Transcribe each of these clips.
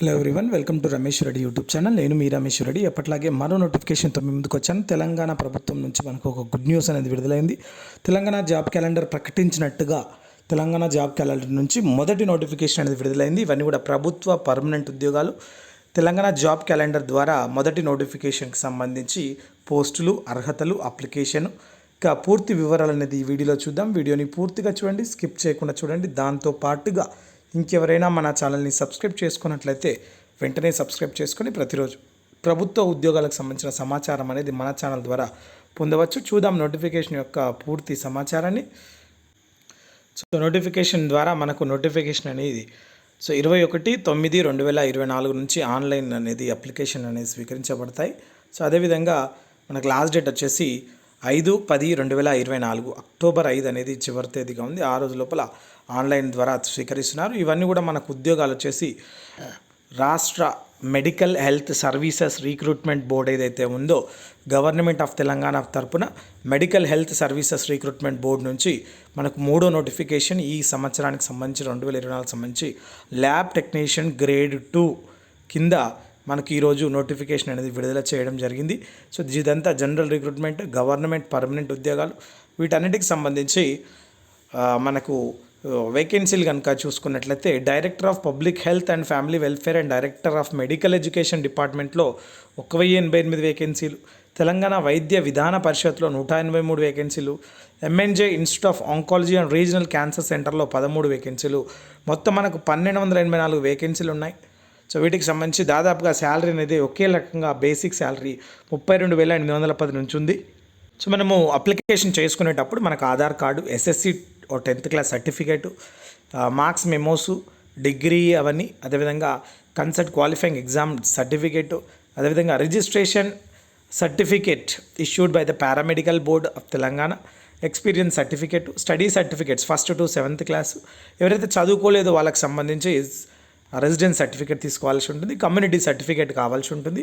Hello everyone welcome to Ramesh Reddy YouTube channel నేను మీ రమేష్ రెడ్డి ఎప్పట్లాగే మరో నోటిఫికేషన్తో మీ ముందుకు వచ్చాను. తెలంగాణ ప్రభుత్వం నుంచి మనకు ఒక గుడ్ న్యూస్ అనేది విడుదలైంది. తెలంగాణ జాబ్ క్యాలెండర్ ప్రకటించినట్టుగా తెలంగాణ జాబ్ క్యాలెండర్ నుంచి మొదటి నోటిఫికేషన్ అనేది విడుదలైంది. ఇవన్నీ కూడా ప్రభుత్వ పర్మనెంట్ ఉద్యోగాలు. తెలంగాణ జాబ్ క్యాలెండర్ ద్వారా మొదటి నోటిఫికేషన్కి సంబంధించి పోస్టులు అర్హతలు అప్లికేషన్ ఇక పూర్తి వివరాలు అనేది ఈ వీడియోలో చూద్దాం. వీడియోని పూర్తిగా చూడండి స్కిప్ చేయకుండా చూడండి. దాంతో పాటుగా ఇంకెవరైనా మన ఛానల్ని సబ్స్క్రైబ్ చేసుకున్నట్లయితే వెంటనే సబ్స్క్రైబ్ చేసుకొని ప్రతిరోజు ప్రభుత్వ ఉద్యోగాలకు సంబంధించిన సమాచారం అనేది మన ఛానల్ ద్వారా పొందవచ్చు. చూద్దాం నోటిఫికేషన్ యొక్క పూర్తి సమాచారాన్ని. సో నోటిఫికేషన్ ద్వారా మనకు నోటిఫికేషన్ అనేది సో ఇరవై ఒకటి తొమ్మిది రెండు వేల ఇరవై నాలుగు నుంచి ఆన్లైన్ అనేది అప్లికేషన్ అనేది స్వీకరించబడతాయి. సో అదేవిధంగా మనకు లాస్ట్ డేట్ వచ్చేసి ఐదు పది రెండు వేల ఇరవై నాలుగు అక్టోబర్ ఐదు అనేది చివరి తేదీగా ఉంది. ఆ రోజు లోపల ఆన్లైన్ ద్వారా స్వీకరిస్తున్నారు. ఇవన్నీ కూడా మనకు ఉద్యోగాలు వచ్చేసి రాష్ట్ర medical health services recruitment board ఏదైతే ఉందో గవర్నమెంట్ ఆఫ్ తెలంగాణ తరపున medical health services recruitment board నుంచి మనకు మూడో నోటిఫికేషన్ ఈ సంవత్సరానికి సంబంధించి రెండు వేల ఇరవై నాలుగు సంబంధించి ల్యాబ్ టెక్నీషియన్ గ్రేడ్ టూ కింద మనకి ఈరోజు నోటిఫికేషన్ అనేది విడుదల చేయడం జరిగింది. సో ఇదంతా జనరల్ రిక్రూట్మెంట్ గవర్నమెంట్ పర్మనెంట్ ఉద్యోగాలు. వీటన్నిటికి సంబంధించి మనకు వేకెన్సీలు కనుక చూసుకున్నట్లయితే director of public health and family welfare and director of medical education డిపార్ట్మెంట్లో ఒక వెయ్యి ఎనభై ఎనిమిది వేకెన్సీలు తెలంగాణ వైద్య విధాన పరిషత్లో నూట ఎనభై మూడు వేకెన్సీలు MNJ institute of oncology and regional cancer సెంటర్లో పదమూడు వేకెన్సీలు మొత్తం మనకు పన్నెండు వందల ఎనభై నాలుగు వేకెన్సీలు ఉన్నాయి. సో వీటికి సంబంధించి దాదాపుగా శాలరీ అనేది ఒకే రకంగా బేసిక్ శాలరీ ముప్పై రెండు వేల ఎనిమిది వందల పది నుంచి ఉంది. సో మనము అప్లికేషన్ చేసుకునేటప్పుడు మనకు ఆధార్ కార్డు ఎస్ఎస్సి ఓ tenth class certificate marks memos degree అవన్నీ అదేవిధంగా కన్సర్ట్ క్వాలిఫైయింగ్ ఎగ్జామ్ సర్టిఫికేట్ అదేవిధంగా registration certificate issued by the paramedical board of Telangana experience certificate study certificates first to seventh class. ఎవరైతే చదువుకోలేదో వాళ్ళకి సంబంధించి రెసిడెన్స్ సర్టిఫికేట్ తీసుకోవాల్సి ఉంటుంది community certificate కావాల్సి ఉంటుంది.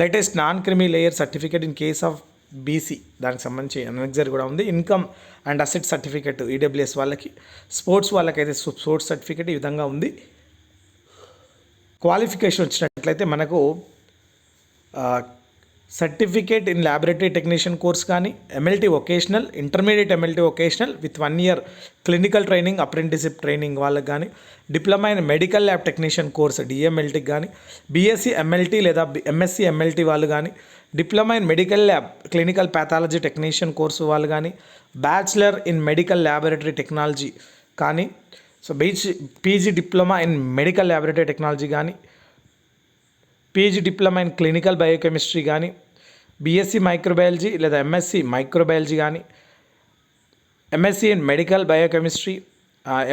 Latest non creamy layer certificate in case of BC దానికి సంబంధించి అనెక్జర్ కూడా ఉంది. Income and asset certificate EWS వాళ్ళకి స్పోర్ట్స్ వాళ్ళకైతే స్పోర్ట్స్ సర్టిఫికేట్ ఈ విధంగా ఉంది. క్వాలిఫికేషన్ వచ్చినట్లయితే మనకు certificate in laboratory technician course కానీ MLT vocational intermediate MLT vocational with one year clinical training apprenticeship training వాళ్ళకి కానీ diploma in medical lab technician course డిఎంఎల్టీకి కానీ బీఎస్సీ ఎంఎల్టీ లేదా ఎంఎస్సీ ఎంఎల్టీ వాళ్ళు కానీ diploma in medical lab clinical pathology technician course వాళ్ళు కానీ bachelor in medical laboratory technology కానీ so beach PG diploma in medical laboratory technology కానీ PG diploma in clinical biochemistry కానీ BSc microbiology లేదా MSc microbiology కానీ MSc in medical biochemistry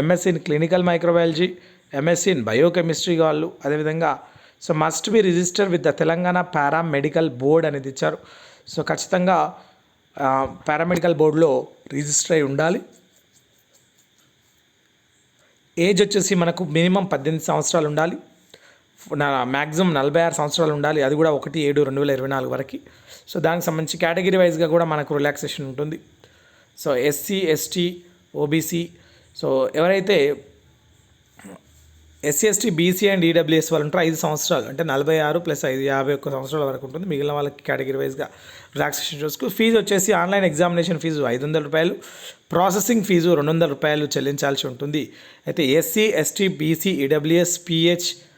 MSc in clinical microbiology MSc in biochemistry వాళ్ళు అదేవిధంగా so must be register with the Telangana paramedical board అనేది ఇచ్చారు so ఖచ్చితంగా paramedical బోర్డులో register అయి ఉండాలి. ఏజ్ వచ్చేసి మనకు మినిమం పద్దెనిమిది సంవత్సరాలు ఉండాలి. నా మ్యాక్సిమం నలభై ఆరు సంవత్సరాలు ఉండాలి. అది కూడా ఒకటి ఏడు రెండు వేల ఇరవై నాలుగు వరకు. సో దానికి సంబంధించి కేటగిరీ వైజ్గా కూడా మనకు రిలాక్సేషన్ ఉంటుంది. So SC ST OBC. So ఎవరైతే SC ST BC and EWS వాళ్ళు ఉంటారు ఐదు సంవత్సరాలు అంటే నలభై ఆరు ప్లస్ ఐదు యాభై ఒక్క సంవత్సరాల వరకు ఉంటుంది. మిగిలిన వాళ్ళకి కేటగిరీ వైజ్గా రిలాక్సేషన్ చూసుకు ఫీజు వచ్చేసి ఆన్లైన్ ఎగ్జామినేషన్ ఫీజు ఐదు వందల రూపాయలు. ప్రాసెసింగ్ ఫీజు రెండు వందల రూపాయలు చెల్లించాల్సి ఉంటుంది. అయితే SC ST BC EWS PH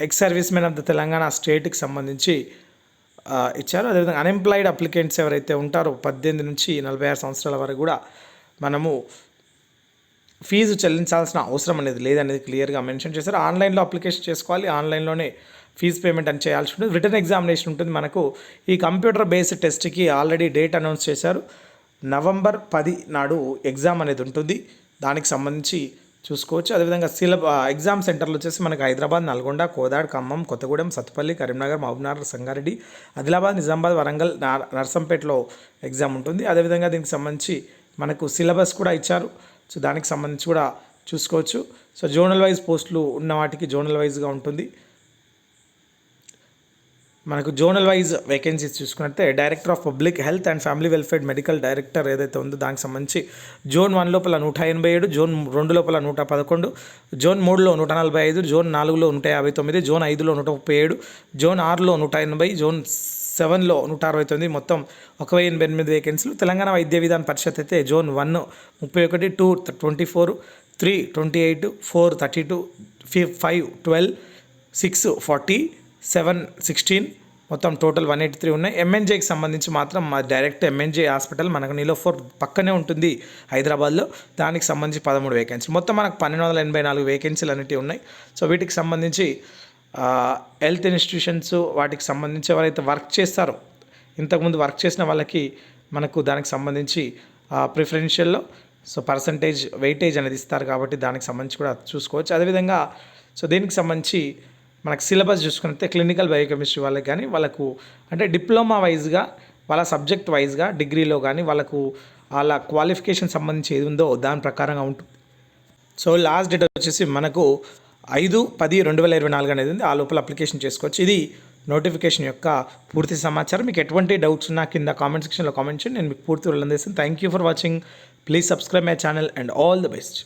ex servicemen of the Telangana స్టేట్కి సంబంధించి ఇచ్చారు. అదేవిధంగా అన్ఎంప్లాయిడ్ అప్లికెంట్స్ ఎవరైతే ఉంటారో పద్దెనిమిది నుంచి నలభై ఆరు సంవత్సరాల వరకు కూడా మనము ఫీజు చెల్లించాల్సిన అవసరం అనేది లేదనేది క్లియర్గా మెన్షన్ చేశారు. ఆన్లైన్లో అప్లికేషన్ చేసుకోవాలి. ఆన్లైన్లోనే ఫీజు పేమెంట్ అని చేయాల్సి ఉంటుంది. రిటర్న్ ఎగ్జామినేషన్ ఉంటుంది మనకు. ఈ కంప్యూటర్ బేస్డ్ టెస్ట్కి ఆల్రెడీ డేట్ అనౌన్స్ చేశారు. నవంబర్ పది నాడు ఎగ్జామ్ అనేది ఉంటుంది. దానికి సంబంధించి చూసుకోవచ్చు. అదేవిధంగా సిలబ ఎగ్జామ్ సెంటర్లు వచ్చేసి మనకు హైదరాబాద్ నల్గొండ కోదాడ్ ఖమ్మం కొత్తగూడెం సత్తుపల్లి కరీంనగర్ మహబూబ్నగర్ సంగారెడ్డి ఆదిలాబాద్ నిజామాబాద్ వరంగల్ నా- నర్సంపేటలో ఎగ్జామ్ ఉంటుంది. అదేవిధంగా దీనికి సంబంధించి మనకు సిలబస్ కూడా ఇచ్చారు. సో దానికి సంబంధించి కూడా చూసుకోవచ్చు. సో జోనల్ వైజ్ పోస్టులు ఉన్న వాటికి జోనల్ వైజ్గా ఉంటుంది. మనకు zonal wise vacancies చూసుకున్నట్టే director of public health and family welfare medical director ఏదైతే ఉందో దానికి సంబంధించి జోన్ వన్ లోపల నూట ఎనభై ఏడు జోన్ రెండు లోపల నూట పదకొండు జోన్ మూడులో నూట నలభై ఐదు జోన్ నాలుగులో నూట యాభై తొమ్మిది జోన్ ఐదులో నూట ముప్పై ఏడు జోన్ ఆరులో నూట ఎనభై జోన్ సెవెన్లో నూట అరవై తొమ్మిది మొత్తం ఒక వెయ్యి ఎనభై ఎనిమిది వేకెన్సీలు తెలంగాణ వైద్య విధాన పరిషత్ అయితే జోన్ వన్ ముప్పై ఒకటి two twenty four three twenty eight four thirty two five twelve six forty seven sixteen మొత్తం టోటల్ వన్ ఎయిటీ త్రీ ఉన్నాయి. ఎంఎన్జేకి సంబంధించి మాత్రం మా డైరెక్ట్ ఎంఎన్జే హాస్పిటల్ మనకు నీలోఫోర్ పక్కనే ఉంటుంది హైదరాబాద్లో. దానికి సంబంధించి పదమూడు వేకెన్సీ మొత్తం మనకు పన్నెండు వందల ఎనభై నాలుగు వేకెన్సీలు అనేవి ఉన్నాయి. సో వీటికి సంబంధించి హెల్త్ ఇన్స్టిట్యూషన్స్ వాటికి సంబంధించి ఎవరైతే వర్క్ చేస్తారో ఇంతకుముందు వర్క్ చేసిన వాళ్ళకి మనకు దానికి సంబంధించి ప్రిఫరెన్షియల్లో సో పర్సంటేజ్ వెయిటేజ్ అనేది ఇస్తారు కాబట్టి దానికి సంబంధించి కూడా చూసుకోవచ్చు. అదేవిధంగా సో దీనికి సంబంధించి మనకు సిలబస్ చూసుకుంటే క్లినికల్ బయోకెమిస్ట్రీ వాళ్ళకి కానీ వాళ్ళకు అంటే డిప్లొమా వైజ్గా వాళ్ళ సబ్జెక్ట్ వైజ్గా డిగ్రీలో కానీ వాళ్ళకు వాళ్ళ క్వాలిఫికేషన్ సంబంధించి ఏది ఉందో దాని ప్రకారంగా ఉంటుంది. సో లాస్ట్ డేట్ వచ్చేసి మనకు ఐదు పది రెండు వేల ఇరవై నాలుగు అనేది ఉంది. ఆ లోపల అప్లికేషన్ చేసుకోవచ్చు. ఇది నోటిఫికేషన్ యొక్క పూర్తి సమాచారం. మీకు ఎటువంటి డౌట్స్ ఉన్నా కింద కామెంట్ సెక్షన్లో కామెంట్ చేయండి. నేను మీకు పూర్తి వెళ్ళందేస్తాను thank you for watching please subscribe my channel and all the best